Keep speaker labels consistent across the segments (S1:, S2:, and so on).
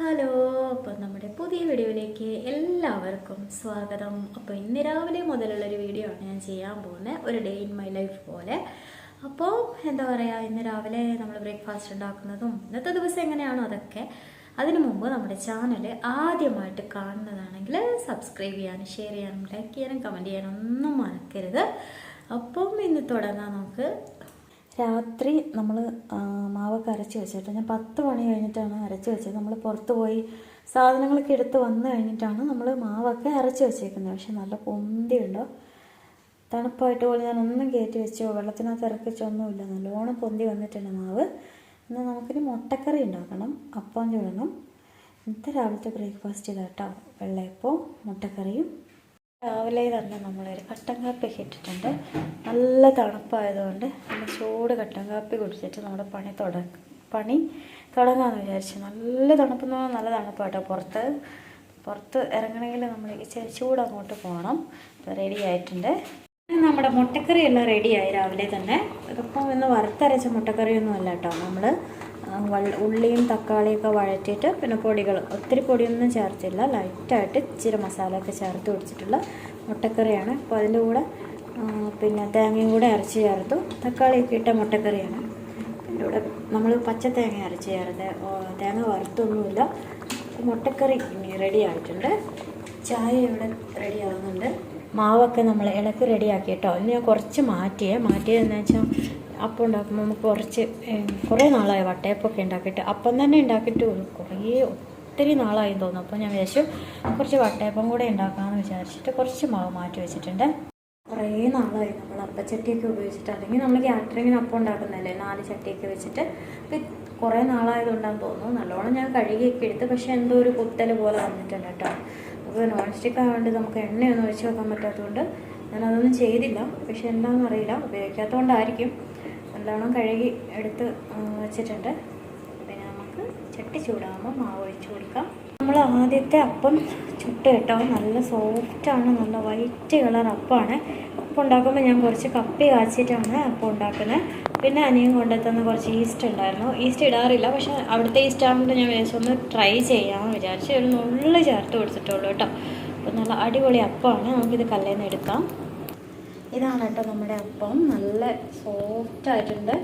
S1: Hello അപ്പോൾ നമ്മുടെ പുതിയ വീഡിയോയിലേക്ക് എല്ലാവർക്കും സ്വാഗതം. അപ്പോൾ ഇന്ന് രാവിലെ മുതലുള്ളൊരു വീഡിയോ ആണ് ഞാൻ ചെയ്യാൻ പോകുന്നത്. ഒരു ഡേ ഇൻ മൈ ലൈഫ് പോലെ. അപ്പോൾ എന്താ പറയുക ഇന്ന് രാവിലെ നമ്മൾ ബ്രേക്ക്ഫാസ്റ്റ് ഉണ്ടാക്കുന്നതും ഇന്നത്തെ ദിവസം എങ്ങനെയാണോ അതൊക്കെ അതിനു മുമ്പ് നമ്മുടെ ചാനൽ ആദ്യമായിട്ട് കാണുന്നതാണെങ്കിൽ സബ്സ്ക്രൈബ് ചെയ്യാനും ഷെയർ ചെയ്യാനും ലൈക്ക് ചെയ്യാനും കമന്റ് ചെയ്യാനും ഒന്നും മറക്കരുത്. അപ്പം ഇന്ന് തുടങ്ങാം നമുക്ക്. രാത്രി നമ്മൾ മാവൊക്കെ അരച്ച് വെച്ചിട്ട് ഞാൻ പത്ത് മണി കഴിഞ്ഞിട്ടാണ് അരച്ച് വെച്ചത്. നമ്മൾ പുറത്ത് പോയി സാധനങ്ങളൊക്കെ എടുത്ത് വന്നു കഴിഞ്ഞിട്ടാണ് നമ്മൾ മാവൊക്കെ അരച്ച് വെച്ചേക്കുന്നത്. പക്ഷെ നല്ല പൊന്തിയുണ്ടോ. തണുപ്പായിട്ട് പോലെ ഞാൻ ഒന്നും കയറ്റി വെച്ചോ വെള്ളത്തിനകത്ത് ഇറക്കിച്ചൊന്നുമില്ല നല്ലോണം പൊന്തി വന്നിട്ടുണ്ട് മാവ്. ഇന്ന് നമുക്കിനി മുട്ടക്കറി ഉണ്ടാക്കണം. അപ്പം ചുടണം. ഇന്നത്തെ രാവിലത്തെ ബ്രേക്ക്ഫാസ്റ്റ് ഇതാട്ടോ. വെള്ളയപ്പവും മുട്ടക്കറിയും. രാവിലെ തന്നെ നമ്മളൊരു കട്ടൻ കാപ്പി ഇട്ടിട്ടുണ്ട്. നല്ല തണുപ്പായതുകൊണ്ട് നമ്മൾ ചൂട് കട്ടൻ കാപ്പി കുടിച്ചിട്ട് നമ്മുടെ പണി തുട പണി തുടങ്ങാമെന്ന് വിചാരിച്ചു. നല്ല തണുപ്പെന്ന് പറഞ്ഞാൽ നല്ല തണുപ്പാട്ടോ പുറത്ത്. പുറത്ത് ഇറങ്ങണമെങ്കിൽ നമ്മൾ ഇച്ചിരി ചൂട് അങ്ങോട്ട് പോകണം. അപ്പോൾ റെഡി ആയിട്ടുണ്ട്. നമ്മുടെ മുട്ടക്കറി എല്ലാം റെഡിയായി രാവിലെ തന്നെ. ഇതിപ്പം ഇന്ന് വറുത്തരച്ച മുട്ടക്കറിയൊന്നും അല്ല കേട്ടോ. നമ്മൾ ഉള്ളിയും തക്കാളിയൊക്കെ വഴറ്റിയിട്ട് പിന്നെ പൊടികൾ ഒത്തിരി പൊടിയൊന്നും ചേർത്തില്ല. ലൈറ്റായിട്ട് ഇച്ചിരി മസാലയൊക്കെ ചേർത്ത് പിടിച്ചിട്ടുള്ള മുട്ടക്കറിയാണ്. അപ്പോൾ അതിന്റെ കൂടെ പിന്നെ തേങ്ങയും കൂടെ അരച്ച് ചേർത്തു. തക്കാളിയൊക്കെ ഇട്ട മുട്ടക്കറിയാണ്. അതിന്റെ കൂടെ നമ്മൾ പച്ച തേങ്ങ അരച്ച് ചേർത്ത് തേങ്ങ വറുത്തൊന്നുമില്ല. മുട്ടക്കറി റെഡി ആയിട്ടുണ്ട്. ചായ ഇവിടെ റെഡി ആവുന്നുണ്ട്. മാവൊക്കെ നമ്മൾ ഇളക്കി റെഡിയാക്കി കേട്ടോ. ഇനി ഞാൻ കുറച്ച് മാറ്റിയേ. മാറ്റിയതെന്ന് വെച്ചാൽ അപ്പം ഉണ്ടാക്കുമ്പോൾ നമുക്ക് കുറച്ച് കുറേ നാളായി വട്ടയപ്പൊക്കെ ഉണ്ടാക്കിയിട്ട് അപ്പം തന്നെ ഉണ്ടാക്കിയിട്ട് കുറേ ഒത്തിരി നാളായി തോന്നുന്നു. അപ്പോൾ ഞാൻ വിചാരിച്ചു കുറച്ച് വട്ടയപ്പം കൂടെ ഉണ്ടാക്കാമെന്ന് വിചാരിച്ചിട്ട് കുറച്ച് മാവ് മാറ്റി വെച്ചിട്ടുണ്ട്. കുറേ നാളായി നമ്മൾ അപ്പച്ചട്ടിയൊക്കെ ഉപയോഗിച്ചിട്ട് അല്ലെങ്കിൽ നമ്മൾ കാറ്ററിങ്ങിന് അപ്പം ഉണ്ടാക്കുന്നതല്ലേ നാല് ചട്ടിയൊക്കെ വെച്ചിട്ട്. കുറേ നാളായതുകൊണ്ടാന്ന് തോന്നുന്നു. നല്ലോണം ഞാൻ കഴുകിയൊക്കെ എടുത്ത് പക്ഷേ എന്തോ ഒരു കുത്തൽ പോലെ വന്നിട്ടുണ്ട് കേട്ടോ. അപ്പോൾ നോൺ സ്റ്റിക്ക് ആയതുകൊണ്ട് നമുക്ക് എണ്ണയൊന്നും ഒഴിച്ച് വെക്കാൻ പറ്റാത്തതുകൊണ്ട് ഞാനതൊന്നും ചെയ്തില്ല. പക്ഷെ എന്താണെന്ന് അറിയില്ല. ഉപയോഗിക്കാത്തതുകൊണ്ടായിരിക്കും. നല്ലോണം കഴുകി എടുത്ത് വെച്ചിട്ടുണ്ട്. പിന്നെ നമുക്ക് ചട്ടി ചൂടാകുമ്പോൾ മാവ് ഒഴിച്ച് കൊടുക്കാം. നമ്മൾ ആദ്യത്തെ അപ്പം ചുട്ട് കേട്ടോ. നല്ല സോഫ്റ്റാണ് നല്ല വൈറ്റ് കളർ അപ്പമാണ് അപ്പം ഉണ്ടാക്കുമ്പോൾ ഞാൻ കുറച്ച് കപ്പി കാച്ചിട്ടാണ് അപ്പം ഉണ്ടാക്കുന്നത്. പിന്നെ അനിയൻ കൊണ്ടെത്തുന്ന കുറച്ച് ഈസ്റ്റ് ഉണ്ടായിരുന്നു. ഈസ്റ്റ് ഇടാറില്ല. പക്ഷെ അവിടുത്തെ ഈസ്റ്റ് ആകുമ്പോൾ ഞാൻ വിചാരിച്ചൊന്ന് ട്രൈ ചെയ്യാമെന്ന് വിചാരിച്ച് ഒരു നുള്ളി ചേർത്ത് കൊടുത്തിട്ടുള്ളൂ കേട്ടോ. അപ്പം നല്ല അടിപൊളി അപ്പമാണ് നമുക്കിത് കല്ലേന്ന് എടുക്കാം. ഇതാണ് കേട്ടോ നമ്മുടെ അപ്പം. നല്ല സോഫ്റ്റ് ആയിട്ടുണ്ട്.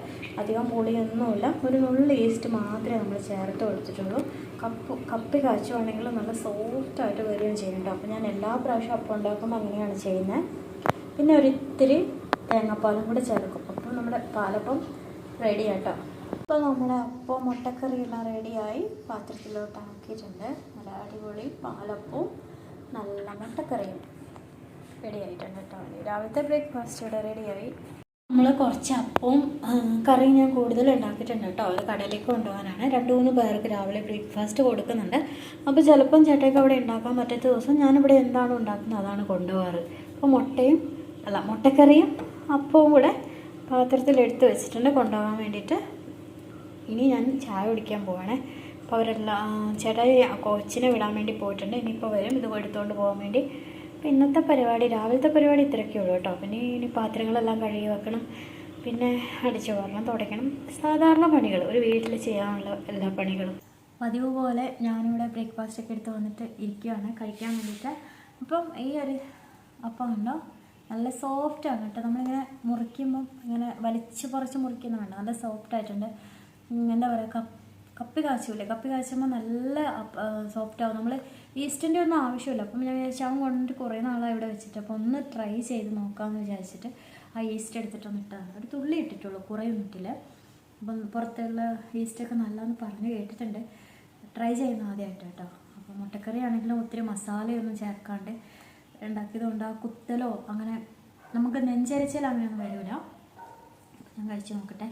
S1: അധികം പുളിയൊന്നുമില്ല. ഒരു നുള്ളി ഈസ്റ്റ് മാത്രമേ നമ്മൾ ചേർത്ത് കൊടുത്തിട്ടുള്ളൂ. കപ്പ് കപ്പി കാച്ചുവാണെങ്കിൽ നല്ല സോഫ്റ്റ് ആയിട്ട് വരികയും ചെയ്യുന്നുണ്ട് അപ്പോൾ ഞാൻ എല്ലാ പ്രാവശ്യവും അപ്പം ഉണ്ടാക്കുമ്പോൾ അങ്ങനെയാണ് ചെയ്യുന്നത് പിന്നെ ഒരിത്തിരി തേങ്ങാപ്പാലും കൂടെ ചേർക്കും. അപ്പം നമ്മുടെ പാലപ്പം റെഡി ആട്ടോ. അപ്പോൾ നമ്മുടെ അപ്പം മുട്ടക്കറിയെല്ലാം റെഡിയായി പാത്രത്തിലോട്ട് ആക്കിയിട്ടുണ്ട്. നല്ല അടിപൊളി പാലപ്പവും നല്ല മുട്ടക്കറിയും. റെഡി ആയിട്ടുണ്ട് കേട്ടോ രാവിലത്തെ ബ്രേക്ക്ഫാസ്റ്റ് ഇവിടെ റെഡിയായി. നമ്മൾ കുറച്ച് അപ്പവും കറി ഞാൻ കൂടുതൽ ഉണ്ടാക്കിയിട്ടുണ്ട് കേട്ടോ. അത് കടയിലേക്ക് കൊണ്ടുപോകാനാണ്. രണ്ട് മൂന്ന് പേർക്ക് രാവിലെ ബ്രേക്ക്ഫാസ്റ്റ് കൊടുക്കുന്നുണ്ട്. അപ്പോൾ ചിലപ്പം ചേട്ടയ്ക്ക് അവിടെ ഉണ്ടാക്കാൻ പറ്റാത്ത ദിവസം ഞാനിവിടെ എന്താണ് ഉണ്ടാക്കുന്നത് അതാണ് കൊണ്ടുപോകാറ്. അപ്പോൾ മുട്ടയും അല്ല മുട്ടക്കറിയും അപ്പവും കൂടെ പാത്രത്തിലെടുത്ത് വെച്ചിട്ടുണ്ട് കൊണ്ടുപോകാൻ വേണ്ടിയിട്ട്. ഇനി ഞാൻ ചായ കുടിക്കാൻ പോവാണേ. അപ്പോൾ അവരെല്ലാം ചേട്ടായി കൊച്ചിനെ വിടാൻ വേണ്ടി പോയിട്ടുണ്ട്. ഇനിയിപ്പോൾ വരും. ഇത് എടുത്തുകൊണ്ട് പോകാൻ വേണ്ടി. അപ്പോൾ ഇന്നത്തെ പരിപാടി രാവിലത്തെ പരിപാടി ഇത്രയൊക്കെ ഉള്ളൂ കേട്ടോ. പിന്നെ ഇനി പാത്രങ്ങളെല്ലാം കഴുകി വെക്കണം. പിന്നെ അടിച്ചു പോരണം തുടയ്ക്കണം. സാധാരണ പണികൾ ഒരു വീട്ടിൽ ചെയ്യാനുള്ള എല്ലാ പണികളും. പതിവ് പോലെ ഞാനിവിടെ ബ്രേക്ക്ഫാസ്റ്റ് ഒക്കെ എടുത്ത് വന്നിട്ട് ഇരിക്കുകയാണ് കഴിക്കാൻ വേണ്ടിയിട്ട്. അപ്പം ഈ ഒരു അപ്പം ഉണ്ടോ നല്ല സോഫ്റ്റ് ആണ് കേട്ടോ. നമ്മളിങ്ങനെ മുറിക്കുമ്പം ഇങ്ങനെ വലിച്ച് കുറച്ച് മുറിക്കുന്ന വേണ്ട നല്ല സോഫ്റ്റ് ആയിട്ടുണ്ട്. എന്താ പറയുക കപ്പി കാച്ചില്ലേ? കപ്പി കാച്ചുമ്പോൾ നല്ല സോഫ്റ്റ് ആവും. നമ്മൾ ഈസ്റ്റിന്റെ ഒന്നും ആവശ്യമില്ല. അപ്പം ഞാൻ വിചാരിച്ചു അവൻ കൊണ്ടിട്ട് കുറേ നാളാണ് ഇവിടെ വെച്ചിട്ട്. അപ്പോൾ ഒന്ന് ട്രൈ ചെയ്ത് നോക്കാമെന്ന് വിചാരിച്ചിട്ട് ആ ഈസ്റ്റ് എടുത്തിട്ടൊന്ന് ഇട്ടതാണ്. ഒരു തുള്ളി ഇട്ടിട്ടുള്ളൂ കുറേ ഒന്നും ഇട്ടില്ല. അപ്പം പുറത്തുള്ള ഈസ്റ്റൊക്കെ നല്ലതെന്ന് പറഞ്ഞ് കേട്ടിട്ടുണ്ട്. ട്രൈ ചെയ്യുന്ന ആദ്യമായിട്ട് കേട്ടോ. അപ്പോൾ മുട്ടക്കറി ആണെങ്കിലും ഒത്തിരി മസാലയൊന്നും ചേർക്കാണ്ട് ഉണ്ടാക്കിയതുകൊണ്ട് ആ കുത്തലോ അങ്ങനെ നമുക്ക് നെഞ്ചരച്ചാൽ അങ്ങനെയൊന്നും വരില്ല ഞാൻ കഴിച്ചു നോക്കട്ടെ.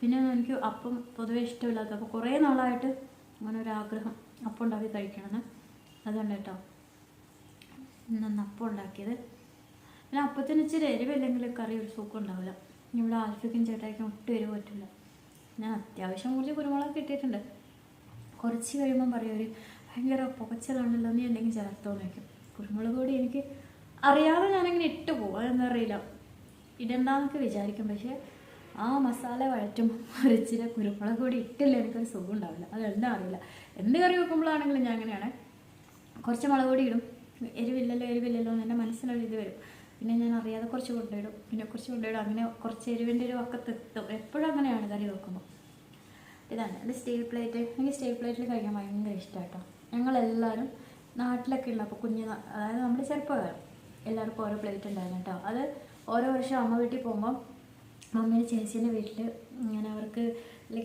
S1: പിന്നെ എനിക്ക് അപ്പം പൊതുവേ ഇഷ്ടമില്ലാത്ത അപ്പോൾ കുറേ നാളായിട്ട് അങ്ങനെ ഒരു ആഗ്രഹം അപ്പം ഉണ്ടാക്കി കഴിക്കണമെന്ന്. അതുകൊണ്ട് കേട്ടോ. ഇന്നൊന്ന് അപ്പം ഉണ്ടാക്കിയത്. പിന്നെ അപ്പത്തിന് ഇച്ചിരി എരിവില്ലെങ്കിൽ കറി ഒരു സൂക്കം ഉണ്ടാവില്ല. ഇവിടെ ആൽഫിക്കും ചേട്ടായിക്കും ഒട്ടും എരിവ് പറ്റില്ല. ഞാൻ അത്യാവശ്യം കുറച്ച് കുരുമുളക് കിട്ടിയിട്ടുണ്ട്. കുറച്ച് കഴിയുമ്പം പറയും ഒരു ഭയങ്കര പുകച്ചലാണല്ലോ നീ എന്തെങ്കിലും ചേർത്തോന്ന് വയ്ക്കും കുരുമുളക് പൊടി എനിക്ക് അറിയാതെ ഞാനങ്ങനെ ഇട്ട് പോകും. അതെന്താ അറിയില്ല. ഇടണ്ടെന്നൊക്കെ വിചാരിക്കും. പക്ഷേ ആ മസാല വഴറ്റുമ്പോൾ ഒരിച്ചിരി കുരുമുളക് കൂടി ഇട്ടില്ല എനിക്കൊരു സുഖം ഉണ്ടാവില്ല. അതെന്താ അറിയില്ല. എന്ത് കറി വെക്കുമ്പോഴാണെങ്കിലും ഞാൻ അങ്ങനെയാണ്. കുറച്ച് മുളക് പൊടി ഇടും. എരിവില്ലല്ലോ എരിവില്ലല്ലോ എന്ന് എന്റെ മനസ്സിലൊരു ഇത് വരും. പിന്നെ ഞാൻ അറിയാതെ കുറച്ച് കൊണ്ടുപോയിടും. പിന്നെ കുറച്ച് കൊണ്ടുപോയിടും. അങ്ങനെ കുറച്ച് എരിവിന്റെ ഒരു വക്കത്ത് എത്തും. എപ്പോഴും അങ്ങനെയാണ് കറി വെക്കുമ്പോൾ ഇതാണ്. അത് സ്റ്റീൽ പ്ലേറ്റ്. എനിക്ക് സ്റ്റീൽ പ്ലേറ്റിൽ കഴിക്കാൻ ഭയങ്കര ഇഷ്ടമായിട്ടോ ഞങ്ങളെല്ലാവരും നാട്ടിലൊക്കെ ഉള്ള അപ്പോൾ കുഞ്ഞ് അതായത് നമ്മുടെ ചെറുപ്പകാലം എല്ലാവർക്കും ഓരോ പ്ലേറ്റ് ഉണ്ടായിരുന്നു കേട്ടോ. അത് ഓരോ വർഷം അമ്മ വീട്ടിൽ പോകുമ്പോൾ മമ്മിയുടെ ചേച്ചീന്റെ വീട്ടിൽ ഇങ്ങനെ അവർക്ക്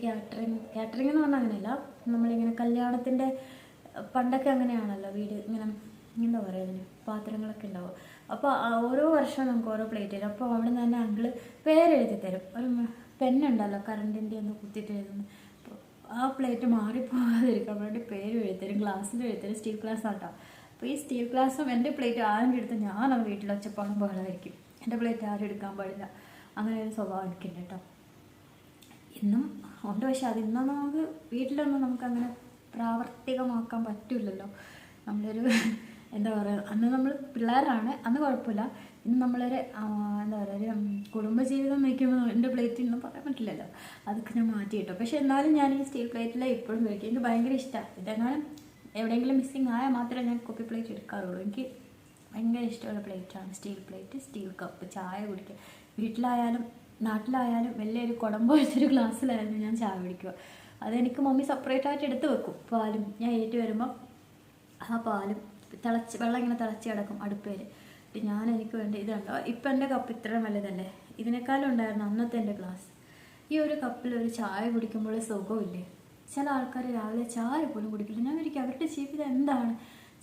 S1: കാറ്ററിങ് കാറ്ററിങ് എന്ന് പറഞ്ഞാൽ അങ്ങനെയല്ല. നമ്മളിങ്ങനെ കല്യാണത്തിന്റെ പണ്ടൊക്കെ അങ്ങനെയാണല്ലോ വീട് ഇങ്ങനെ എന്താ പറയുക അതിന് പാത്രങ്ങളൊക്കെ ഉണ്ടാവും അപ്പോൾ ഓരോ വർഷവും നമുക്ക് ഓരോ പ്ലേറ്റ് തരും. അപ്പോൾ അവിടെ നിന്ന് തന്നെ അങ്കിൾ പേരെഴുതി തരും. ഒരു പെണ്ണുണ്ടല്ലോ കറണ്ടിന്റെ ഒന്ന് കുത്തിയിട്ട് എഴുതുന്നത് ആ പ്ലേറ്റ് മാറിപ്പോകാതിരിക്കാൻ വേണ്ടി പേര് എഴുതരും ഗ്ലാസ്സിൽ എഴുതരും സ്റ്റീൽ ഗ്ലാസ് ആട്ടോ. അപ്പോൾ ഈ സ്റ്റീൽ ഗ്ലാസ്സും എന്റെ പ്ലേറ്റ് ആരും എടുത്ത് ഞാൻ ആ വീട്ടിൽ ഒച്ചപ്പാടും ബഹളമായിരിക്കും എന്റെ പ്ലേറ്റ് ആരും എടുക്കാൻ പാടില്ല. അങ്ങനെ ഒരു സ്വഭാവം എനിക്കുണ്ട് കേട്ടോ ഇന്നും ഉണ്ട് പക്ഷെ അത് ഇന്നും നമുക്ക് വീട്ടിലൊന്നും നമുക്കങ്ങനെ പ്രാവർത്തികമാക്കാൻ പറ്റില്ലല്ലോ. നമ്മളൊരു എന്താ പറയുക അന്ന് നമ്മൾ പിള്ളേരാണ് അന്ന് കുഴപ്പമില്ല. ഇന്ന് നമ്മളൊരു എന്താ പറയുക ഒരു കുടുംബജീവിതം നയിക്കുമ്പോൾ എന്റെ പ്ലേറ്റിൽ ഒന്നും പറയാൻ പറ്റില്ലല്ലോ. അതൊക്കെ ഞാൻ മാറ്റി കിട്ടും പക്ഷെ എന്നാലും ഞാൻ ഈ സ്റ്റീൽ പ്ലേറ്റിലെ ഇപ്പോഴും കഴിക്കും എനിക്ക് ഭയങ്കര ഇഷ്ടമാണ് ഇതെങ്ങാനും എവിടെയെങ്കിലും മിസ്സിങ് ആയാൽ മാത്രമേ ഞാൻ കോപ്പി പ്ലേറ്റ് എടുക്കാറുള്ളൂ. എനിക്ക് ഭയങ്കര ഇഷ്ടമുള്ള പ്ലേറ്റാണ് സ്റ്റീൽ പ്ലേറ്റ് സ്റ്റീൽ കപ്പ് ചായ കുടിക്കുക വീട്ടിലായാലും നാട്ടിലായാലും വലിയ ഒരു കുടം പോലത്തൊരു ഗ്ലാസ്സിലായിരുന്നു ഞാൻ ചായ കുടിക്കുക. അതെനിക്ക് മമ്മി സെപ്പറേറ്റ് ആയിട്ട് എടുത്ത് വെക്കും. പാലും. ഞാൻ ഏറ്റു വരുമ്പോൾ ആ പാലും തിളച്ച് വെള്ളം ഇങ്ങനെ തിളച്ച് കിടക്കും അടുപ്പേര് ഞാൻ എനിക്ക് വേണ്ടി ഇത് കണ്ടോ? ഇപ്പം എന്റെ കപ്പ് ഇത്ര വലുതല്ലേ? ഇതിനേക്കാളും ഉണ്ടായിരുന്നു അന്നത്തെ എന്റെ ഗ്ലാസ് ഈ ഒരു കപ്പിൽ ഒരു ചായ കുടിക്കുമ്പോൾ സുഖമില്ലേ? ചില ആൾക്കാർ രാവിലെ ചായ പോലും കുടിക്കില്ല. ഞാൻ ഒരിക്കലും അവരുടെ ജീവിതം എന്താണ്?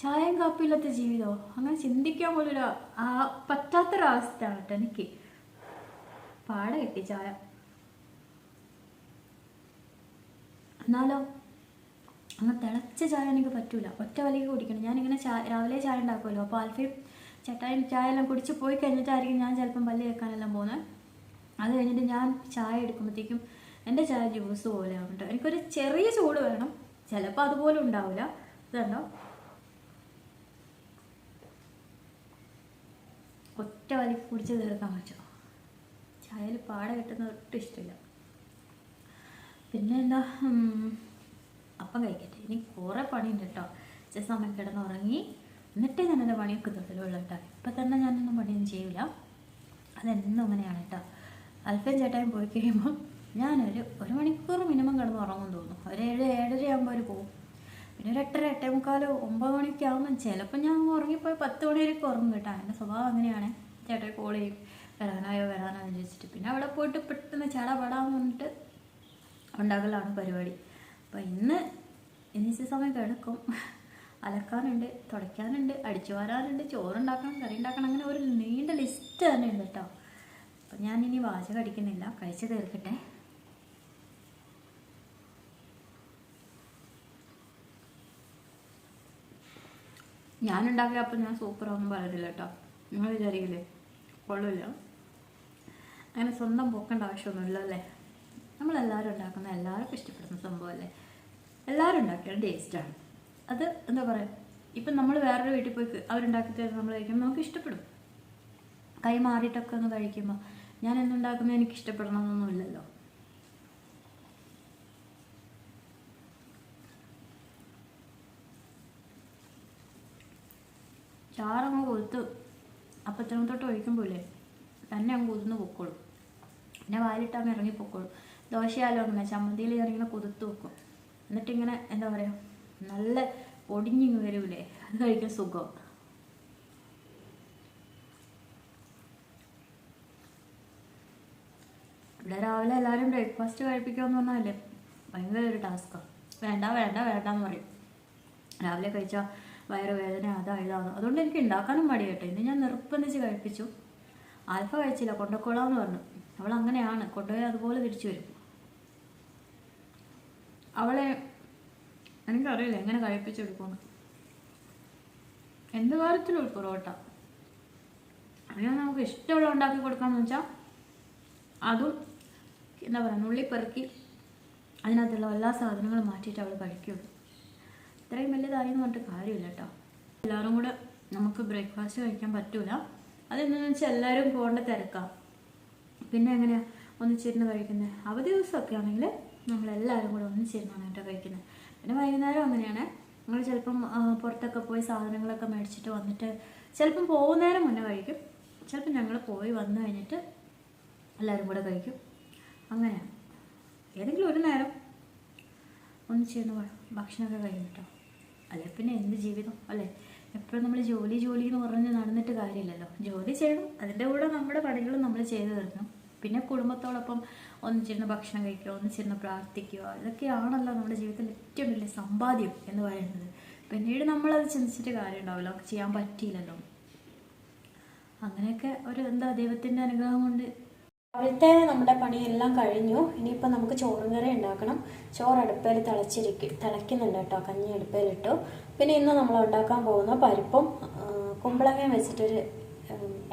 S1: ചായയും കാപ്പിയില്ലാത്ത ജീവിതമോ അങ്ങനെ ചിന്തിക്കാൻ പോലും ഒരു പറ്റാത്തൊരവസ്ഥയാണ് കേട്ടോ എനിക്ക്. പാടെ കിട്ടി എന്നാലോ? അങ്ങനെ തിളച്ച ചായ എനിക്ക് പറ്റൂല. ഒറ്റ വലിക്ക് കുടിക്കണം. ഞാനിങ്ങനെ ചായ രാവിലെ ചായ ഉണ്ടാക്കുമല്ലോ അപ്പോൾ ആൽഫയും ചേട്ടായും ചായ എല്ലാം കുടിച്ച് പോയി കഴിഞ്ഞിട്ടായിരിക്കും ഞാൻ ചിലപ്പം പല്ല് കേൾക്കാനെല്ലാം പോകുന്നത് അത് കഴിഞ്ഞിട്ട് ഞാൻ ചായ എടുക്കുമ്പോഴത്തേക്കും എന്റെ ചായ ജ്യൂസ് പോലെ ആവുന്നുണ്ട് എനിക്കൊരു ചെറിയ ചൂട് വേണം. ചിലപ്പോൾ അതുപോലെ ഉണ്ടാവില്ല ഇതുണ്ടോ ഒറ്റ വലിക്ക് കുടിച്ച് തീർക്കാൻ പറ്റുമോ ചായയിൽ പാട കിട്ടുന്ന ഒട്ടും ഇഷ്ടമില്ല. പിന്നെ എന്താ അപ്പം കഴിക്കട്ടെ. ഇനി കുറേ പണിയുണ്ട് കേട്ടോ. ചില സമയം കിടന്ന് ഉറങ്ങി എന്നിട്ടേ ഞാൻ എന്റെ പണിയൊക്കെ തൊട്ടിലുള്ളൂ കേട്ടോ. ഇപ്പം തന്നെ ഞാനൊന്നും പണിയൊന്നും ചെയ്യില്ല അതെന്നും അങ്ങനെയാണ് കേട്ടോ. അല്പം ചേട്ടായും പോയി കഴിയുമ്പോൾ ഞാനൊരു ഒരു മണിക്കൂർ മിനിമം കിടന്ന് ഉറങ്ങും തോന്നും ഒരു ഏഴ് ഏഴര ആകുമ്പോൾ അവർ പോകും പിന്നെ ഒരു എട്ടര എട്ടേ മുക്കാൽ ഒമ്പത് മണിയൊക്കെ ചിലപ്പോൾ ഞാൻ ഉറങ്ങിപ്പോയി പത്ത് മണി വരെയൊക്കെ ഉറങ്ങും കേട്ടോ. എന്റെ സ്വഭാവം അങ്ങനെയാണ്. ചേട്ടായി കോൾ ചെയ്യും. വരാനായോ വരാനോ എന്ന് ചോദിച്ചിട്ട് പിന്നെ അവിടെ പോയിട്ട് പെട്ടെന്ന് ചടപടാന്ന് പറഞ്ഞിട്ട് ഉണ്ടാക്കലാണ് പരിപാടി. അപ്പോൾ ഇന്ന് ഇനിച്ച സമയം കിടക്കും. അലക്കാനുണ്ട് തുടയ്ക്കാനുണ്ട് അടിച്ചു വാരാനുണ്ട് ചോറുണ്ടാക്കണം കറി ഉണ്ടാക്കണം അങ്ങനെ ഒരു നീണ്ട ലിസ്റ്റ് തന്നെ ഉണ്ട് കേട്ടോ അപ്പം ഞാനിനി വാചകം അടിക്കുന്നില്ല. കഴിച്ച് തീർക്കട്ടെ. ഞാനുണ്ടാക്കിയ അപ്പം ഞാൻ സൂപ്പറാണെന്ന് പറയുന്നില്ല കേട്ടോ നിങ്ങൾ വിചാരിക്കില്ലേ? കൊള്ളില്ല അങ്ങനെ സ്വന്തം പോക്കേണ്ട ആവശ്യമൊന്നുമില്ല അല്ലേ നമ്മളെല്ലാവരും ഉണ്ടാക്കുന്ന എല്ലാവർക്കും ഇഷ്ടപ്പെടുന്ന സംഭവമല്ലേ? എല്ലാവരും ഉണ്ടാക്കിയാലും ടേസ്റ്റാണ്. അത് എന്താ പറയുക ഇപ്പം നമ്മൾ വേറൊരു വീട്ടിൽ പോയി അവരുണ്ടാക്കി തരുന്ന നമ്മൾ കഴിക്കുമ്പോൾ നമുക്ക് ഇഷ്ടപ്പെടും. കൈ മാറിയിട്ടൊക്കെ ഒന്ന് കഴിക്കുമ്പോൾ ഞാൻ എന്തുണ്ടാക്കുന്നത് എനിക്ക് ഇഷ്ടപ്പെടണമെന്നൊന്നുമില്ലല്ലോ ചാറങ്ങ് കൊതുത്ത് അപ്പച്ചനത്തോട്ട് ഒഴിക്കുമ്പോഴേ തന്നെ അങ്ങ് കൊതുന്ന് പൊക്കോളും. പിന്നെ വാലിട്ട് ഇറങ്ങിപ്പോക്കോളും ഇറങ്ങി പൊക്കോളും. ദോശയാലും അങ്ങനെ ചമ്മന്തിയിൽ ഇങ്ങനെ കുതിർത്ത് വെക്കും. എന്നിട്ടിങ്ങനെ എന്താ പറയുക നല്ല പൊടിഞ്ഞിങ്ങ് വരൂലേ? അത് കഴിക്കാൻ സുഖം. ഇവിടെ രാവിലെ എല്ലാവരും ബ്രേക്ക്ഫാസ്റ്റ് കഴിപ്പിക്കാമെന്ന് പറഞ്ഞാലേ ഭയങ്കര ഒരു ടാസ്ക്കാണ് വേണ്ട വേണ്ട വേണ്ട എന്ന് പറയും. രാവിലെ കഴിച്ചാൽ വയറുവേദന അതാ. ഇതാണ് അതുകൊണ്ട് എനിക്ക് ഉണ്ടാക്കാനും മടി കേട്ടോ. ഇന്ന് ഞാൻ നിർബന്ധിച്ച് കഴിപ്പിച്ചു. ആൽഫ കഴിച്ചില്ല കൊണ്ടക്കോളാന്ന് പറഞ്ഞു. അവൾ അങ്ങനെയാണ് കൊണ്ടുപോയി അതുപോലെ തിരിച്ചു വരും. അവളെ എനിക്കറിയില്ല എങ്ങനെ കഴിപ്പിച്ചെടുക്കുമെന്ന്. എന്ത് കാര്യത്തിലും പൊറോട്ട. അങ്ങനെ നമുക്ക് ഇഷ്ടമുള്ള ഉണ്ടാക്കി കൊടുക്കാന്ന് വെച്ചാൽ അതും എന്താ പറയുക നുള്ളി പെറുക്കി അതിനകത്തുള്ള എല്ലാ സാധനങ്ങളും മാറ്റിയിട്ട് അവൾ കഴിക്കുള്ളൂ. ഇത്രയും വലിയതായി എന്ന് പറഞ്ഞിട്ട് കാര്യമില്ല കേട്ടോ. എല്ലാവരും കൂടെ നമുക്ക് ബ്രേക്ക്ഫാസ്റ്റ് കഴിക്കാൻ പറ്റൂല. അതെന്താണെന്ന് വെച്ചാൽ എല്ലാവരും പോകേണ്ട തിരക്കാം. പിന്നെ എങ്ങനെയാ? ഒന്നിച്ചിരുന്ന് കഴിക്കുന്നത് അവധി ദിവസമൊക്കെ ആണെങ്കിൽ നമ്മളെല്ലാവരും കൂടെ ഒന്നിച്ചിരുന്നാണ് കേട്ടോ കഴിക്കുന്നത് പിന്നെ വൈകുന്നേരം അങ്ങനെയാണ്. നമ്മൾ ചിലപ്പം പുറത്തൊക്കെ പോയി സാധനങ്ങളൊക്കെ മേടിച്ചിട്ട് വന്നിട്ട് ചിലപ്പം പോകുന്നേരം മുന്നേ കഴിക്കും. ചിലപ്പം ഞങ്ങൾ പോയി വന്നു കഴിഞ്ഞിട്ട് എല്ലാവരും കൂടെ കഴിക്കും. അങ്ങനെയാണ് ഏതെങ്കിലും ഒരു നേരം ഒന്നിച്ചിരുന്ന് ഭക്ഷണമൊക്കെ കഴിയും കേട്ടോ. അല്ലെ പിന്നെ എന്ത് ജീവിതം? അല്ലേ? എപ്പോഴും നമ്മൾ ജോലി ജോലി എന്ന് പറഞ്ഞ് നടന്നിട്ട് കാര്യമില്ലല്ലോ. ജോലി ചെയ്യണം അതിന്റെ കൂടെ നമ്മുടെ പണികളും നമ്മൾ ചെയ്തു തീർക്കണം. പിന്നെ കുടുംബത്തോടൊപ്പം ഒന്നിച്ചിരുന്ന് ഭക്ഷണം കഴിക്കുക ഒന്നിച്ചിരുന്ന് പ്രാർത്ഥിക്കുക ഇതൊക്കെയാണല്ലോ നമ്മുടെ ജീവിതത്തിൽ ഏറ്റവും വലിയ സമ്പാദ്യം എന്ന് പറയുന്നത്. പിന്നീട് നമ്മളത് ചിന്തിച്ചിട്ട് കാര്യം ഉണ്ടാവില്ല നമുക്ക് ചെയ്യാൻ പറ്റിയില്ലല്ലോ. അങ്ങനെയൊക്കെ ഒരു എന്താ ദൈവത്തിന്റെ അനുഗ്രഹം കൊണ്ട്. രാവിലത്തെ നമ്മുടെ പണിയെല്ലാം കഴിഞ്ഞു. ഇനിയിപ്പോൾ നമുക്ക് ചോറും കറി ഉണ്ടാക്കണം. ചോറ് അടുപ്പേൽ തിളച്ചിരിക്കും തിളയ്ക്കുന്നുണ്ട് കേട്ടോ കഞ്ഞി അടുപ്പയിലിട്ടു പിന്നെ ഇന്ന് നമ്മൾ ഉണ്ടാക്കാൻ പോകുന്ന പരിപ്പും കുമ്പളങ്ങയും വെച്ചിട്ടൊരു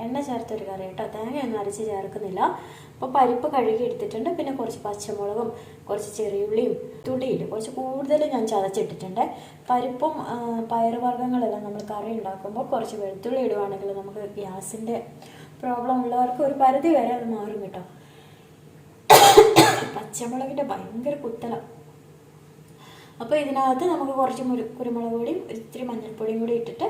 S1: എണ്ണ ചേർത്തൊരു കറി കേട്ടോ. തേങ്ങയൊന്നും അരച്ച് ചേർക്കുന്നില്ല. അപ്പോൾ പരിപ്പ് കഴുകി എടുത്തിട്ടുണ്ട്. പിന്നെ കുറച്ച് പച്ചമുളകും കുറച്ച് ചെറിയുള്ളിയും തുടിയിൽ കുറച്ച് കൂടുതൽ ഞാൻ ചതച്ചിട്ടിട്ടുണ്ട്. പരിപ്പും പയറുവർഗങ്ങളെല്ലാം നമ്മൾ കറി ഉണ്ടാക്കുമ്പോൾ കുറച്ച് വെളുത്തുള്ളി ഇടുവാണെങ്കിൽ നമുക്ക് ഗ്യാസിന്റെ പ്രോബ്ലം ഉള്ളവർക്ക് ഒരു പരിധി വരെ അത് മാറും കേട്ടോ. പച്ചമുളകിന്റെ ഭയങ്കര കുത്തല. അപ്പോൾ ഇതിനകത്ത് നമുക്ക് കുറച്ച് മുരു കുരുമുളക് പൊടിയും ഇത്തിരി മഞ്ഞൾപ്പൊടിയും കൂടി ഇട്ടിട്ട്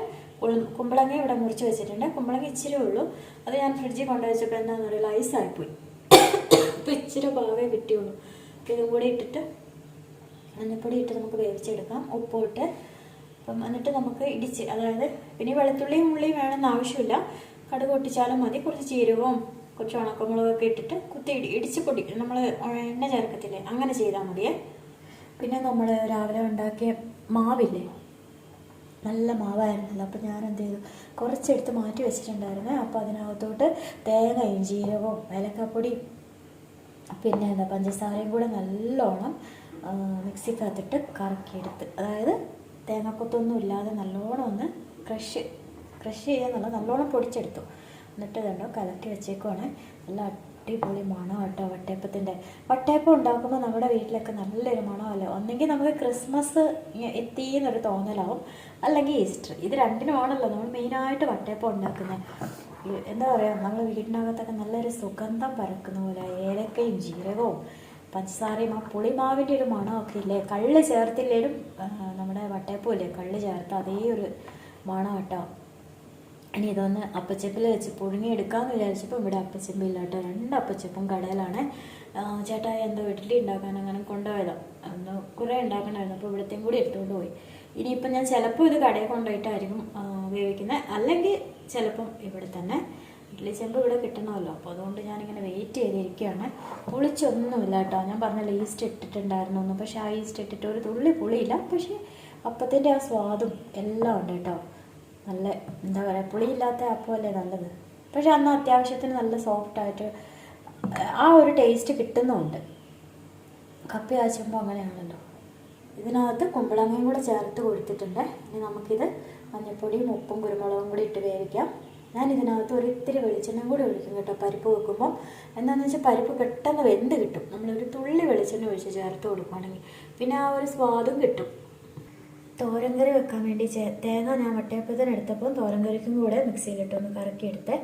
S1: കുമ്പളങ്ങ ഇവിടെ മുറിച്ച് വെച്ചിട്ടുണ്ട്. കുമ്പളങ്ങ ഇച്ചിരി ഉള്ളൂ. അത് ഞാൻ ഫ്രിഡ്ജിൽ കൊണ്ടുവച്ചപ്പോൾ എന്താണെന്ന് ഐസ് ഐസായിപ്പോയി അപ്പോൾ ഇച്ചിരി ഭാവേ കിട്ടിയുള്ളൂ. അപ്പോൾ ഇതും കൂടി ഇട്ടിട്ട് മഞ്ഞൾപ്പൊടി ഇട്ട് നമുക്ക് വേവിച്ചെടുക്കാം. ഉപ്പും ഇട്ട് അപ്പം എന്നിട്ട് നമുക്ക് ഇടിച്ച് അതായത് പിന്നെ വെളുത്തുള്ളിയും ഉള്ളിയും വേണമെന്ന് ആവശ്യമില്ല. കടുക് പൊട്ടിച്ചാലും മതി. കുറച്ച് ജീരകവും കുറച്ച് ഉണക്കമുളകൊക്കെ ഇട്ടിട്ട് കുത്തി ഇടി ഇടിച്ച് പൊടി നമ്മൾ എണ്ണ ചേർക്കത്തില്ലേ അങ്ങനെ ചെയ്താൽ മതിയേ. പിന്നെ നമ്മൾ രാവിലെ ഉണ്ടാക്കിയ മാവില്ലേ? നല്ല മാവായിരുന്നല്ലോ. അപ്പോൾ ഞാൻ എന്ത് ചെയ്തു? കുറച്ചെടുത്ത് മാറ്റി വെച്ചിട്ടുണ്ടായിരുന്നേ. അപ്പോൾ അതിനകത്തോട്ട് തേങ്ങയും ജീരകവും ഏലക്കാപ്പൊടിയും പിന്നെ എന്താ പഞ്ചസാരയും കൂടെ നല്ലോണം മിക്സിക്കകത്തിട്ട് കറക്കിയെടുത്ത്. അതായത് തേങ്ങക്കൊത്തൊന്നും ഇല്ലാതെ നല്ലോണം ഒന്ന് ക്രഷ് ക്രഷ് ചെയ്യാന്നുള്ള നല്ലോണം പൊടിച്ചെടുത്തു. എന്നിട്ട് കണ്ടോ കലക്കി വെച്ചേക്കുവാണ്. നല്ല അടിപൊളി മണം കേട്ടോ വട്ടയപ്പത്തിന്റെ. വട്ടയപ്പം ഉണ്ടാക്കുമ്പോൾ നമ്മുടെ വീട്ടിലൊക്കെ നല്ലൊരു മണമല്ലോ? ഒന്നെങ്കിൽ നമുക്ക് ക്രിസ്മസ് എത്തിയെന്നൊരു തോന്നലാവും. അല്ലെങ്കിൽ ഈസ്റ്റർ. ഇത് രണ്ടിനുമാണല്ലോ നമ്മൾ മെയിനായിട്ട് വട്ടയപ്പം ഉണ്ടാക്കുന്നത്. എന്താ പറയുക നമ്മൾ വീടിനകത്തൊക്കെ നല്ലൊരു സുഗന്ധം പരക്കുന്ന പോലെ ഏലക്കയും ജീരകവും പഞ്ചസാരയും ആ പുളിമാവിന്റെ ഒരു മണമൊക്കെ ഇല്ലേ? കള്ള് ചേർത്തില്ലേലും നമ്മുടെ വട്ടയപ്പം ഇല്ലേ കള്ള് ചേർത്ത് അതേ ഒരു മണം കേട്ടോ. ഇനി ഇതൊന്ന് അപ്പച്ചപ്പിൽ വെച്ച് പുഴുങ്ങിയെടുക്കാമെന്ന് വിചാരിച്ചപ്പോൾ ഇവിടെ അപ്പച്ചപ്പ് ഇല്ലാട്ടോ. രണ്ട് അപ്പച്ചപ്പും കടയിലാണ്. ചേട്ടായ എന്തോ വീട്ടിൽ ഉണ്ടാക്കാൻ അങ്ങനെ കൊണ്ടുപോയതോ. അന്ന് കുറേ ഉണ്ടാക്കണമായിരുന്നു. അപ്പോൾ ഇവിടത്തെയും കൂടി എടുത്തുകൊണ്ട് പോയി. ഇനിയിപ്പം ഞാൻ ചിലപ്പോൾ ഇത് കടയിൽ കൊണ്ടുപോയിട്ടായിരിക്കും ഉപയോഗിക്കുന്നത് അല്ലെങ്കിൽ ചിലപ്പം ഇവിടെ തന്നെ ഇഡ്ഡലി ചെമ്പ് ഇവിടെ കിട്ടണമല്ലോ. അപ്പോൾ അതുകൊണ്ട് ഞാനിങ്ങനെ വെയിറ്റ് ചെയ്തിരിക്കുകയാണ്. പുളിച്ചൊന്നുമില്ല കേട്ടോ. ഞാൻ പറഞ്ഞല്ലോ ഈസ്റ്റ് ഇട്ടിട്ടുണ്ടായിരുന്നു ഒന്ന് പക്ഷേ ആ ഈസ്റ്റ് ഇട്ടിട്ട് ഒരു തുള്ളി പുളിയില്ല. പക്ഷേ അപ്പത്തിന്റെ ആ സ്വാദും എല്ലാം ഉണ്ട് കേട്ടോ. നല്ല എന്താ പറയുക പുളിയില്ലാത്ത അപ്പമല്ലേ നല്ലത്? പക്ഷെ അന്ന് അത്യാവശ്യത്തിന് നല്ല സോഫ്റ്റായിട്ട് ആ ഒരു ടേസ്റ്റ് കിട്ടുന്നുമുണ്ട് കപ്പി കാച്ചുമ്പോൾ അങ്ങനെയാണല്ലോ. ഇതിനകത്ത് കുമ്പളങ്ങയും കൂടെ ചേർത്ത് കൊടുത്തിട്ടുണ്ട്. ഇനി നമുക്കിത് മഞ്ഞൾപ്പൊടിയും ഉപ്പും കുരുമുളകും കൂടി ഇട്ട് വേവിക്കാം. ഞാൻ ഇതിനകത്ത് ഒരു ഇത്തിരി വെളിച്ചെണ്ണ കൂടി ഒഴിക്കും കേട്ടോ. പരിപ്പ് വെക്കുമ്പോൾ എന്താണെന്ന് വെച്ചാൽ പരിപ്പ് പെട്ടെന്ന് വെന്ത് കിട്ടും. നമ്മളൊരു തുള്ളി വെളിച്ചെണ്ണ ഒഴിച്ച് ചേർത്ത് കൊടുക്കുകയാണെങ്കിൽ പിന്നെ ആ ഒരു സ്വാദും കിട്ടും. തോരൻ കറി വെക്കാൻ വേണ്ടി ചേ- തേങ്ങ ഞാൻ വട്ടയപ്പത്തിന് എടുത്തപ്പോൾ തോരൻ കറിക്കും കൂടെ മിക്സിയിലിട്ട് ഒന്ന് കറക്കിയെടുത്ത്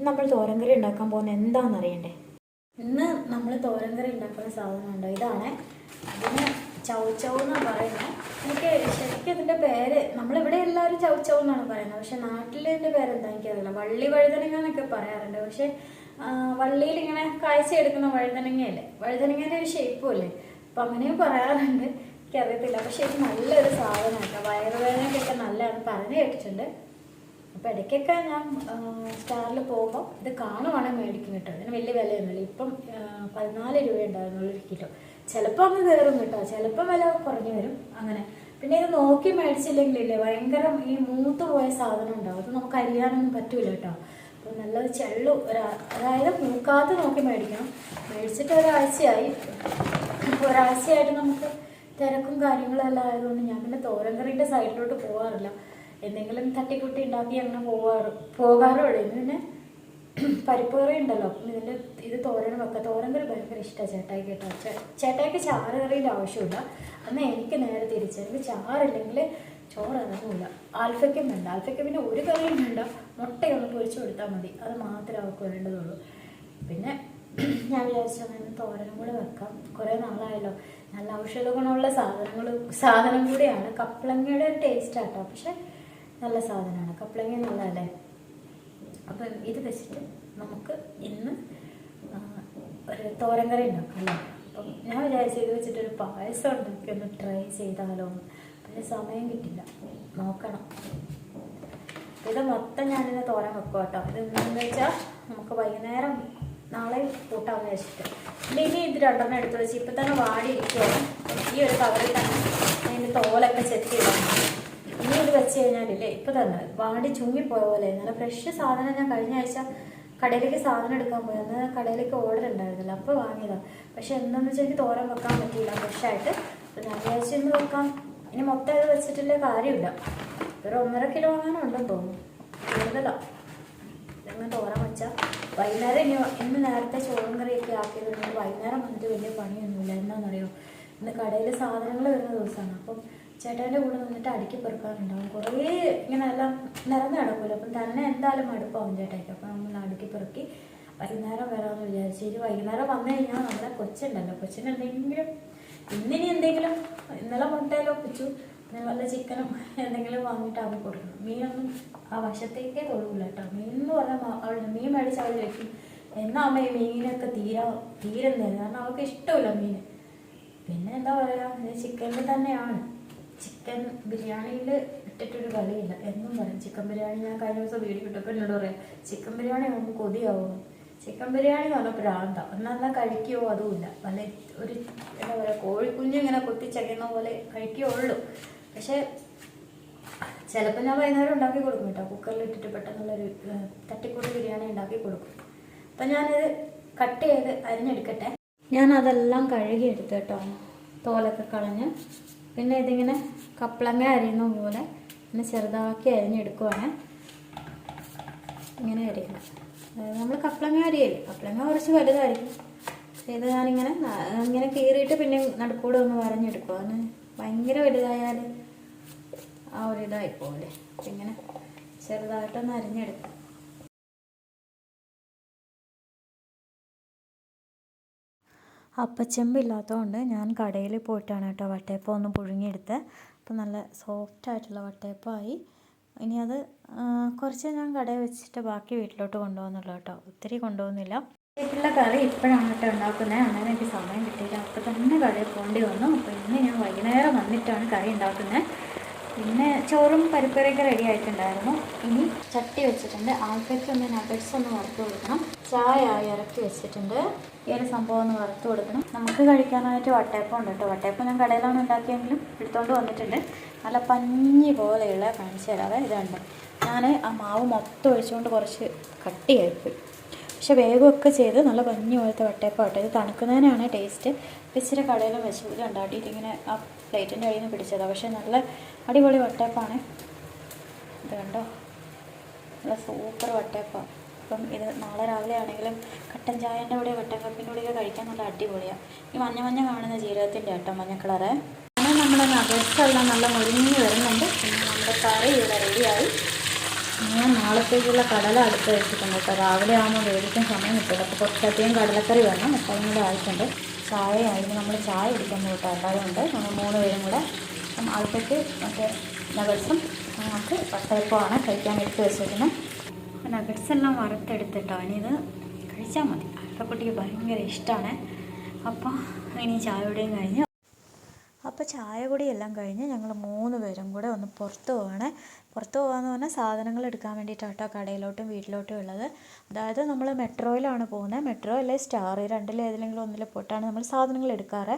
S1: നമ്മൾ തോരൻ കറി ഉണ്ടാക്കാൻ പോകുന്ന എന്താണെന്ന് അറിയണ്ടേ? ഇന്ന് നമ്മൾ തോരൻ കറി ഉണ്ടാക്കുന്ന സാധനമുണ്ട് ഇതാണ്. അതിന് ചൗച്ചൗ എന്നാണ് പറയുന്നത് എനിക്ക് ശരിക്കും അതിന്റെ പേര് നമ്മളിവിടെ എല്ലാവരും ചൗച്ചൗ എന്നാണ് പറയുന്നത്. പക്ഷെ നാട്ടിൽ ഇതിന്റെ പേരെന്താ എനിക്കറിയില്ല. വള്ളി വഴുതനങ്ങ എന്നൊക്കെ പറയാറുണ്ട്. പക്ഷെ വള്ളിയിൽ ഇങ്ങനെ കാഴ്ച എടുക്കുന്ന വഴുതനങ്ങയല്ലേ? വഴുതനങ്ങേന്റെ ഒരു ഷേപ്പും അല്ലേ? അപ്പം അങ്ങനെയും പറയാറുണ്ട്. എനിക്കറിയത്തില്ല. പക്ഷെ ഇത് നല്ലൊരു സാധനം വയറുവേദനയ്ക്കൊക്കെ നല്ലതാണ് പറഞ്ഞു കേട്ടിട്ടുണ്ട്. അപ്പോൾ ഇടയ്ക്കൊക്കെ ഞാൻ സ്റ്റാറിൽ പോകുമ്പോൾ ഇത് കാണുവാണെങ്കിൽ മേടിക്കും കേട്ടോ. അതിന് വലിയ വിലയൊന്നുമില്ല. ഇപ്പം പതിനാല് രൂപ ഉണ്ടായിരുന്നുള്ളൂ ഒരു കിലോ. ചിലപ്പോൾ അങ്ങ് കയറും കേട്ടോ. ചിലപ്പോൾ വില കുറഞ്ഞു വരും. അങ്ങനെ. പിന്നെ ഇത് നോക്കി മേടിച്ചില്ലെങ്കിലില്ലേ ഭയങ്കര ഈ മൂത്ത് പോയ സാധനം ഉണ്ടാവും. അത് നമുക്ക് അരിയാനൊന്നും പറ്റൂല കേട്ടോ. അപ്പം നല്ല ചെള്ളു. അതായത് മൂക്കാത്ത നോക്കി മേടിക്കണം. മേടിച്ചിട്ട് ഒരാഴ്ചയായി. ഒരാഴ്ചയായിട്ട് നമുക്ക് തിരക്കും കാര്യങ്ങളും എല്ലാം ആയതുകൊണ്ട് ഞാൻ പിന്നെ തോരൻ കറിയുടെ സൈഡിലോട്ട് പോകാറില്ല എന്തെങ്കിലും തട്ടിക്കുട്ടി ഉണ്ടാക്കി അങ്ങനെ പോകാറ് പോകാറുള്ളൂ ഇന്ന് പിന്നെ പരിപ്പ് കറി ഉണ്ടല്ലോ. അപ്പം ഇതിന്റെ ഇത് തോരൻ വെക്ക. തോരൻ കറി ഭയങ്കര ഇഷ്ടമാണ് ചേട്ടായി കേട്ടോ. ചേട്ടായിക്ക് ചാറ് കറിയുടെ ആവശ്യമില്ല. എന്നാൽ എനിക്ക് നേരെ തിരിച്ച് എനിക്ക് ചാറില്ലെങ്കിൽ ചോറ് ഇറങ്ങില്ല ആൽഫയ്ക്കും വേണ്ട. ആൽഫയ്ക്ക് പിന്നെ ഒരു കറിയും വേണ്ട. മുട്ടയൊന്ന് പൊരിച്ചു കൊടുത്താൽ മതി. അത് മാത്രമേ അവർക്ക് വേണ്ടതുള്ളൂ. പിന്നെ ഞാൻ വിചാരിച്ചു തോരനും കൂടെ വെക്കാം. കുറേ നാളായല്ലോ. നല്ല ഔഷധ ഗുണമുള്ള സാധനങ്ങൾ സാധനം കൂടിയാണ്. കപ്പളങ്ങയുടെ ഒരു ടേസ്റ്റ് ആട്ടോ. പക്ഷെ നല്ല സാധനമാണ്. കപ്പളങ്ങ നല്ലതല്ലേ? അപ്പം ഇത് വെച്ചിട്ട് നമുക്ക് ഇന്ന് ഒരു തോരൻ കറി ഉണ്ടാക്കാം അല്ലേ? അപ്പം ഞാൻ വിചാരിച്ചു ഇത് വെച്ചിട്ടൊരു പായസം ഉണ്ടാക്കി ഒന്ന് ട്രൈ ചെയ്താലോ പിന്നെ സമയം കിട്ടില്ല. നോക്കണം. ഇത് മൊത്തം ഞാനിന്ന് തോരൻ വെക്കും കേട്ടോ ഇത് എന്താണെന്ന് വെച്ചാൽ നമുക്ക് വൈകുന്നേരം നാളെ കൂട്ടാമെന്ന് വെച്ചിട്ട് ഇനി ഇത് രണ്ടെണ്ണം എടുത്ത് വെച്ച് ഇപ്പം തന്നെ വാടി ഇരിക്കുവാണ് ഈ ഒരു കവറിൽ തന്നെ അതിന്റെ തോലൊക്കെ ചെത്തി ഇനി ഇത് വെച്ച് കഴിഞ്ഞാലില്ലേ ഇപ്പം തന്നെ വാടി ചുങ്ങിപ്പോയ പോലെ. നല്ല ഫ്രഷ് സാധനം ഞാൻ കഴിഞ്ഞ ആഴ്ച കടയിലേക്ക് സാധനം എടുക്കാൻ പോയി. അന്ന് കടയിലേക്ക് ഓർഡർ ഉണ്ടായിരുന്നില്ല അപ്പോൾ വാങ്ങിയതാണ് പക്ഷെ എന്താണെന്ന് വെച്ചാൽ എനിക്ക് തോരൻ വെക്കാൻ പറ്റിയില്ല ഫ്രഷായിട്ട് അപ്പോൾ ഞാൻ വിചാരിച്ചു ഇന്ന് വെക്കാം. ഇനി മൊത്തം ഇത് വെച്ചിട്ടുള്ള കാര്യമില്ല. ഒരു ഒന്നര കിലോ വാങ്ങാനുണ്ടെന്ന് തോന്നുന്നു. കൂടുതലാണ് ഇതങ്ങനെ തോരൻ വെച്ചാൽ വൈകുന്നേരം ഇനി ഇന്ന് നേരത്തെ ചോറും കറിയൊക്കെ ആക്കിയതുകൊണ്ട് വൈകുന്നേരം വന്നിട്ട് വലിയ പണിയൊന്നുമില്ല. എന്താണെന്നറിയോ ഇന്ന് കടയിൽ സാധനങ്ങൾ വരുന്ന ദിവസമാണ്. അപ്പം ചേട്ടന്റെ കൂടെ നിന്നിട്ട് അടുക്കി പെറുക്കാറുണ്ടാവും. കുറേ ഇങ്ങനെ എല്ലാം നിറഞ്ഞു കിടക്കുമല്ലോ. അപ്പം തന്നെ എന്തായാലും മടുപ്പാവും ചേട്ടായിക്ക്. അപ്പം നമ്മൾ അടുക്കി പെറുക്കി വൈകുന്നേരം വരാമെന്ന് വിചാരിച്ചു. ഇനി വൈകുന്നേരം വന്നു കഴിഞ്ഞാൽ നമ്മുടെ കൊച്ചുണ്ടല്ലോ. കൊച്ചിന് എന്തെങ്കിലും ഇന്നിനി എന്തെങ്കിലും ഇന്നലെ മുട്ടയിലോ പിച്ചു പിന്നെ വല്ല ചിക്കനും എന്തെങ്കിലും വാങ്ങിയിട്ട് അവൾ കൊടുക്കണം. മീനൊന്നും ആ വശത്തേക്കേ തൊഴില്ല കേട്ടോ. മീൻ എന്ന് പറഞ്ഞാൽ അവൾ മീൻ മേടിച്ച് അവൾ വെക്കും എന്നാ അമ്മ ഈ മീനൊക്കെ തീരാ തീരുന്നത് കാരണം അവൾക്ക് ഇഷ്ടമില്ല മീൻ. പിന്നെ എന്താ പറയുക ചിക്കനിൽ തന്നെയാണ്. ചിക്കൻ ബിരിയാണിയിൽ ഇട്ടിട്ടൊരു കളിയില്ല. എന്നും പറയും ചിക്കൻ ബിരിയാണി ഞാൻ കഴിഞ്ഞ ദിവസം വീഡിയോ ഇട്ടപ്പോൾ എന്നോട് പറയാം ചിക്കൻ ബിരിയാണി നമുക്ക് കൊതിയാവും? ചിക്കൻ ബിരിയാണി എന്ന് പറഞ്ഞാൽ പ്രാന്ത. എന്നാൽ കഴിക്കുകയോ അതുമില്ല. വല്ല ഒരു എന്താ പറയുക കോഴിക്കുഞ്ഞ് ഇങ്ങനെ കൊത്തിച്ചകയുന്ന പോലെ കഴിക്കുകയുള്ളൂ പക്ഷേ ചിലപ്പോൾ ഞാൻ വൈകുന്നേരം ഉണ്ടാക്കി കൊടുക്കും കേട്ടോ. കുക്കറിൽ ഇട്ടിട്ട് പെട്ടെന്നുള്ളൊരു തട്ടിക്കൂട്ട് ബിരിയാണി ഉണ്ടാക്കി കൊടുക്കും. അപ്പം ഞാനിത് കട്ട് ചെയ്ത് അരിഞ്ഞെടുക്കട്ടെ. ഞാൻ അതെല്ലാം കഴുകി എടുത്തു കേട്ടോ. തോലൊക്കെ കളഞ്ഞ്. പിന്നെ ഇതിങ്ങനെ കപ്പളങ്ങ അരിയുന്ന പോലെ ഇങ്ങനെ ചെറുതാക്കി അരിഞ്ഞെടുക്കുവാണ്. ഇങ്ങനെ അരിയണം. നമ്മൾ കപ്പളങ്ങ അരിയല്ലേ? കപ്പളങ്ങ കുറച്ച് വലുതായിരിക്കും. ഇത് ഞാനിങ്ങനെ ഇങ്ങനെ കീറിയിട്ട് പിന്നെ നടുക്കൂടെ ഒന്ന് വരഞ്ഞെടുക്കും. അതിന് ഭയങ്കര വലുതായാൽ ആ ഒരു പോലെ ഇങ്ങനെ ചെറുതായിട്ടൊന്ന് അരിഞ്ഞെടുക്കും. അപ്പച്ചെമ്പില്ലാത്തതുകൊണ്ട് ഞാൻ കടയിൽ പോയിട്ടാണ് കേട്ടോ വട്ടയപ്പം ഒന്ന് പുഴുങ്ങിയെടുത്ത്. അപ്പോൾ നല്ല സോഫ്റ്റ് ആയിട്ടുള്ള വട്ടയപ്പമായി. ഇനി അത് കുറച്ച് ഞാൻ കടയിൽ വെച്ചിട്ട് ബാക്കി വീട്ടിലോട്ട് കൊണ്ടുപോകുന്നുള്ളൂ കേട്ടോ. ഒത്തിരി കൊണ്ടുപോകുന്നില്ല. വീട്ടിലുള്ള കറി ഇപ്പോഴാണ് കേട്ടോ ഉണ്ടാക്കുന്നത്. അന്നേരം എനിക്ക് സമയം കിട്ടിയില്ല. അപ്പോൾ തന്നെ കടയിൽ പോകേണ്ടി വന്നു. അപ്പോൾ ഇന്ന് ഞാൻ വൈകുന്നേരം വന്നിട്ടാണ് കറി ഉണ്ടാക്കുന്നത്. പിന്നെ ചോറും പരിപ്പറിയൊക്കെ റെഡി ആയിട്ടുണ്ടായിരുന്നു. ഇനി ചട്ടി വെച്ചിട്ടുണ്ട്. ആൾക്കാർക്ക് ഒന്ന് നഗറ്റ്സ് ഒന്ന് വറുത്ത് കൊടുക്കണം. ചായ ഇറക്കി വെച്ചിട്ടുണ്ട്. ഈ ഒരു സംഭവം ഒന്ന് വറുത്ത് കൊടുക്കണം. നമുക്ക് കഴിക്കാനായിട്ട് വട്ടയപ്പം ഉണ്ട് കേട്ടോ. വട്ടയപ്പം ഞാൻ കടയിലാണ് ഉണ്ടാക്കിയെങ്കിലും എടുത്തോണ്ട് വന്നിട്ടുണ്ട്. നല്ല പഞ്ഞി പോലെയുള്ള കാണിച്ചു തരാതെ ഇതുണ്ട്. ഞാൻ ആ മാവ് മൊത്തം ഒഴിച്ചുകൊണ്ട് കുറച്ച് കട്ടിയായിപ്പോയി പക്ഷെ വേഗമൊക്കെ ചെയ്ത് നല്ല ഭംഗി പോലത്തെ വട്ടയപ്പം ആട്ടെ ഇത് തണുക്കുന്നതിനാണ് ടേസ്റ്റ്. ഇപ്പം ഇച്ചിരി കടയിലും വെച്ച് ഇത് ഉണ്ടാക്കിയിട്ട് ഇങ്ങനെ ആ പ്ലേറ്റിന്റെ അടിയിൽ നിന്ന് പിടിച്ചതാണ് പക്ഷെ നല്ല അടിപൊളി വട്ടയപ്പാണ്. ഇത് കണ്ടോ? നല്ല സൂപ്പർ വട്ടയപ്പാണ് അപ്പം ഇത് നാളെ രാവിലെ ആണെങ്കിലും കട്ടൻ ചായന്റെ കൂടെ വട്ടയപ്പത്തിന്റെ കൂടെ കഴിക്കാൻ നല്ല അടിപൊളിയാണ് ഈ മഞ്ഞ മഞ്ഞ കാണുന്ന ജീരകത്തിന്റെ കേട്ടോ മഞ്ഞ കളറ്. അങ്ങനെ നമ്മുടെ നല്ല മുരിഞ്ഞ് വരുന്നുണ്ട്. പിന്നെ നമ്മുടെ കറി ഇവിടെ റെഡിയായി ഞാൻ നാളത്തേക്കുള്ള കടല അടുത്ത് വെച്ചിട്ടുണ്ട് കേട്ടോ. രാവിലെ ആകുമ്പോൾ വേടിക്കാൻ സമയം കിട്ടില്ല. അപ്പോൾ കുറച്ചധികം കടലക്കറി വേണം. അപ്പോൾ കൂടെ ആയിട്ടുണ്ട്. ചായ ആയിരുന്നു നമ്മൾ ചായ കുടിക്കാൻ പോയിട്ട് ഉണ്ട്. നമ്മൾ മൂന്ന് പേരും കൂടെ അപ്പം ആൾക്കൊക്കെ മറ്റേ നഗറ്റ്സും നമുക്ക് പട്ടയപ്പമാണ് കഴിക്കാൻ എടുത്ത് വെച്ചിരിക്കുന്നത് നഗറ്റ്സ് എല്ലാം വറുത്തെടുത്തിട്ടോ. ഇനി ഇത് കഴിച്ചാൽ മതി. ആൽപ്പക്കുട്ടിക്ക് ഭയങ്കര ഇഷ്ടമാണ് അപ്പോൾ ഇനി ചായയുടെയും കഴിഞ്ഞ് അപ്പോൾ ചായ കൂടി എല്ലാം കഴിഞ്ഞ് ഞങ്ങൾ മൂന്ന് പേരും കൂടെ ഒന്ന് പുറത്ത് പോവാണ്. പുറത്ത് പോകാന്ന് പറഞ്ഞാൽ സാധനങ്ങൾ എടുക്കാൻ വേണ്ടിയിട്ടാണ് കേട്ടോ കടയിലോട്ടും വീട്ടിലോട്ടും ഉള്ളത്. അതായത് നമ്മൾ മെട്രോയിലാണ് പോകുന്നത് മെട്രോ അല്ലെ സ്റ്റാർ രണ്ടിൽ ഏതെങ്കിലും ഒന്നിൽ പോയിട്ടാണ് നമ്മൾ സാധനങ്ങൾ എടുക്കാറ്.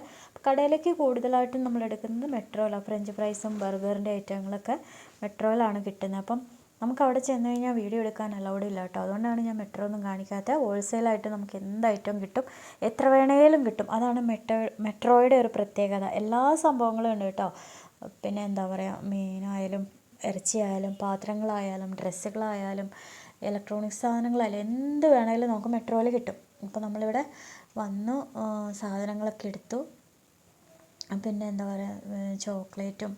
S1: കടയിലേക്ക് കൂടുതലായിട്ടും നമ്മൾ എടുക്കുന്നത് മെട്രോയിലാണ് ഫ്രഞ്ച് ഫ്രൈസും ബർഗറിന്റെ ഐറ്റങ്ങളൊക്കെ മെട്രോയിലാണ് കിട്ടുന്നത് അപ്പം നമുക്ക് അവിടെ ചെന്ന് കഴിഞ്ഞാൽ വീഡിയോ എടുക്കാൻ അലൗഡ് ഇല്ല കേട്ടോ. അതുകൊണ്ടാണ് ഞാൻ മെട്രോ ഒന്നും കാണിക്കാത്തത് ഹോൾസെയിലായിട്ട് നമുക്ക് എന്ത് ഐറ്റം കിട്ടും എത്ര വേണേലും കിട്ടും. അതാണ് മെട്രോ മെട്രോയുടെ ഒരു പ്രത്യേകത. എല്ലാ സംഭവങ്ങളും ഉണ്ട് കേട്ടോ. പിന്നെ എന്താ പറയുക മീനായാലും ഇറച്ചിയായാലും പാത്രങ്ങളായാലും ഡ്രസ്സുകളായാലും ഇലക്ട്രോണിക്സ് സാധനങ്ങളായാലും എന്ത് വേണേലും നമുക്ക് മെട്രോയിൽ കിട്ടും. ഇപ്പോൾ നമ്മളിവിടെ വന്നു സാധനങ്ങളൊക്കെ എടുത്തു. പിന്നെ എന്താ പറയുക ചോക്ലേറ്റും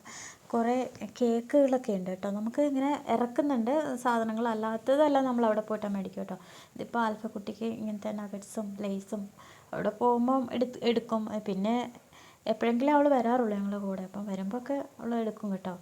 S1: കുറേ കേക്കുകളൊക്കെ ഉണ്ട് കേട്ടോ. നമുക്ക് ഇങ്ങനെ ഇറക്കുന്നുണ്ട് സാധനങ്ങൾ അല്ലാത്തതല്ല നമ്മൾ അവിടെ പോയിട്ട് മേടിക്കും കേട്ടോ. ഇതിപ്പോൾ ആൽഫക്കുട്ടിക്ക് ഇങ്ങനത്തെ നഗറ്റ്സും ലേസും അവിടെ പോകുമ്പം എടുത്ത് എടുക്കും. പിന്നെ എപ്പോഴെങ്കിലും അവൾ വരാറുള്ളൂ ഞങ്ങളുടെ കൂടെ. അപ്പം വരുമ്പോൾ ഒക്കെ അവൾ എടുക്കും കേട്ടോ.